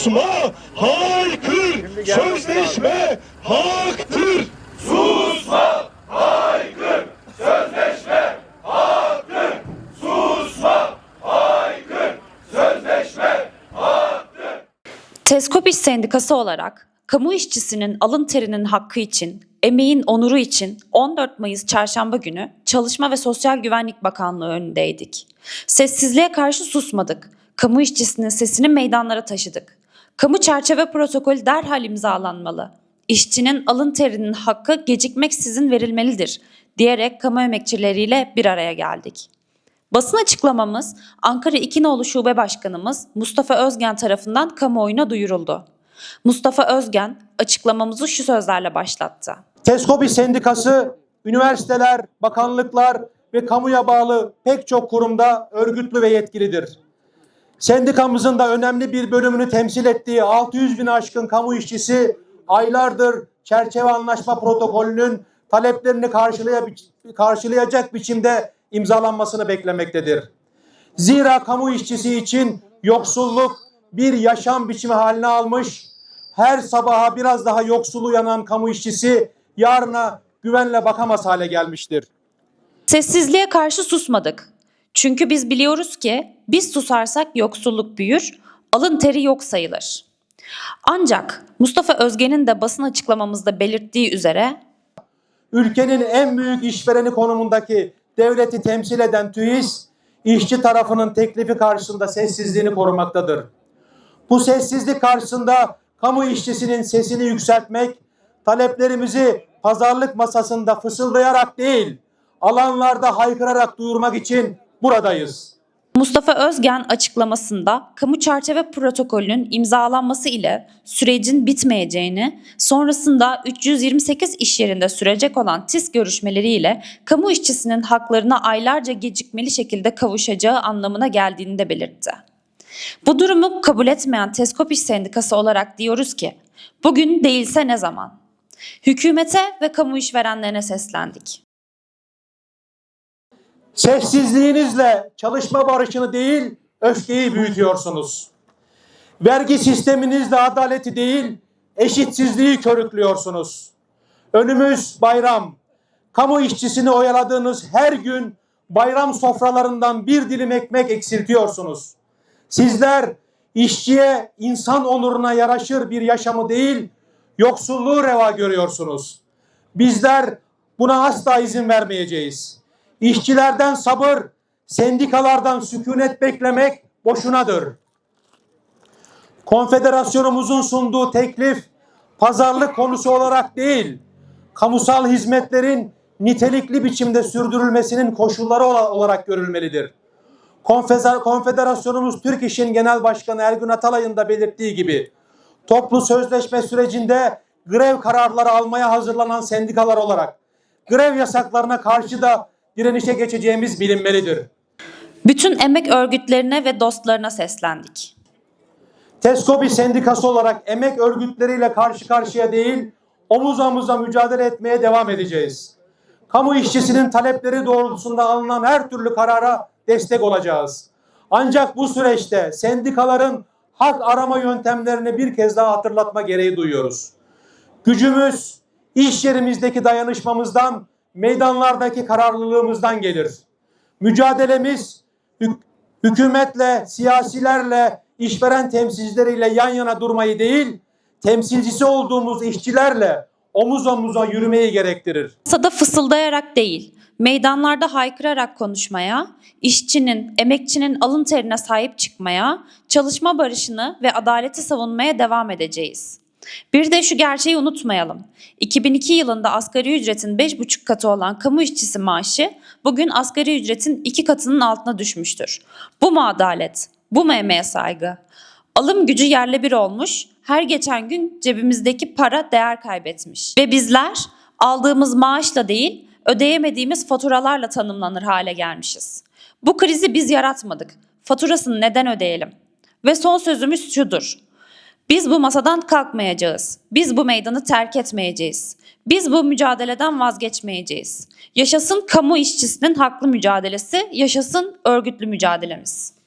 Susma, haykır, sözleşme haktır. Teskop İş Sendikası olarak kamu işçisinin alın terinin hakkı için, emeğin onuru için 14 Mayıs Çarşamba günü Çalışma ve Sosyal Güvenlik Bakanlığı önündeydik. Sessizliğe karşı susmadık. Kamu işçisinin sesini meydanlara taşıdık. Kamu çerçeve protokolü derhal imzalanmalı. İşçinin alın terinin hakkı gecikmeksizin verilmelidir diyerek kamu emekçileriyle bir araya geldik. Basın açıklamamız Ankara İkinoğlu Şube Başkanımız Mustafa Özgen tarafından kamuoyuna duyuruldu. Mustafa Özgen açıklamamızı şu sözlerle başlattı. Teskobi Sendikası, üniversiteler, bakanlıklar ve kamuya bağlı pek çok kurumda örgütlü ve yetkilidir. Sendikamızın da önemli bir bölümünü temsil ettiği 600 bin aşkın kamu işçisi aylardır çerçeve anlaşma protokolünün taleplerini karşılaya- karşılayacak biçimde imzalanmasını beklemektedir. Zira kamu işçisi için yoksulluk bir yaşam biçimi haline almış, her sabaha biraz daha yoksul uyanan kamu işçisi yarına güvenle bakamaz hale gelmiştir. Sessizliğe karşı susmadık. Çünkü biz biliyoruz ki biz susarsak yoksulluk büyür, alın teri yok sayılır. Ancak Mustafa Özgen'in de basın açıklamamızda belirttiği üzere ülkenin en büyük işvereni konumundaki devleti temsil eden TÜİS, işçi tarafının teklifi karşısında sessizliğini korumaktadır. Bu sessizlik karşısında kamu işçisinin sesini yükseltmek, taleplerimizi pazarlık masasında fısıldayarak değil, alanlarda haykırarak duyurmak için buradayız. Mustafa Özgen açıklamasında kamu çerçeve protokolünün imzalanması ile sürecin bitmeyeceğini, sonrasında 328 iş yerinde sürecek olan TİS görüşmeleriyle kamu işçisinin haklarına aylarca gecikmeli şekilde kavuşacağı anlamına geldiğini de belirtti. Bu durumu kabul etmeyen Teskop İş Sendikası olarak diyoruz ki, bugün değilse ne zaman? Hükümete ve kamu işverenlerine seslendik. Sessizliğinizle çalışma barışını değil, öfkeyi büyütüyorsunuz. Vergi sisteminizle adaleti değil, eşitsizliği körüklüyorsunuz. Önümüz bayram. Kamu işçisini oyaladığınız her gün bayram sofralarından bir dilim ekmek eksiltiyorsunuz. Sizler işçiye, insan onuruna yaraşır bir yaşamı değil, yoksulluğu reva görüyorsunuz. Bizler buna asla izin vermeyeceğiz. İşçilerden sabır, sendikalardan sükunet beklemek boşunadır. Konfederasyonumuzun sunduğu teklif pazarlık konusu olarak değil, kamusal hizmetlerin nitelikli biçimde sürdürülmesinin koşulları ola- olarak görülmelidir. Konfeder- Konfederasyonumuz Türk İş'in Genel Başkanı Ergün Atalay'ın da belirttiği gibi toplu sözleşme sürecinde grev kararları almaya hazırlanan sendikalar olarak grev yasaklarına karşı da direnişe geçeceğimiz bilinmelidir. Bütün emek örgütlerine ve dostlarına seslendik. TESKOBİ sendikası olarak emek örgütleriyle karşı karşıya değil, omuz omuza mücadele etmeye devam edeceğiz. Kamu işçisinin talepleri doğrultusunda alınan her türlü karara destek olacağız. Ancak bu süreçte sendikaların hak arama yöntemlerini bir kez daha hatırlatma gereği duyuyoruz. Gücümüz iş yerimizdeki dayanışmamızdan, meydanlardaki kararlılığımızdan gelir. Mücadelemiz hük- hükümetle, siyasilerle, işveren temsilcileriyle yan yana durmayı değil, temsilcisi olduğumuz işçilerle omuz omuza yürümeyi gerektirir. Masada fısıldayarak değil, meydanlarda haykırarak konuşmaya, işçinin, emekçinin alın terine sahip çıkmaya, çalışma barışını ve adaleti savunmaya devam edeceğiz. Bir de şu gerçeği unutmayalım. 2002 yılında asgari ücretin 5,5 katı olan kamu işçisi maaşı bugün asgari ücretin 2 katının altına düşmüştür. Bu mu adalet? Bu mu emeğe saygı? Alım gücü yerle bir olmuş, her geçen gün cebimizdeki para değer kaybetmiş. Ve bizler aldığımız maaşla değil, ödeyemediğimiz faturalarla tanımlanır hale gelmişiz. Bu krizi biz yaratmadık. Faturasını neden ödeyelim? Ve son sözümüz şudur. Biz bu masadan kalkmayacağız. Biz bu meydanı terk etmeyeceğiz. Biz bu mücadeleden vazgeçmeyeceğiz. Yaşasın kamu işçisinin haklı mücadelesi, yaşasın örgütlü mücadelemiz.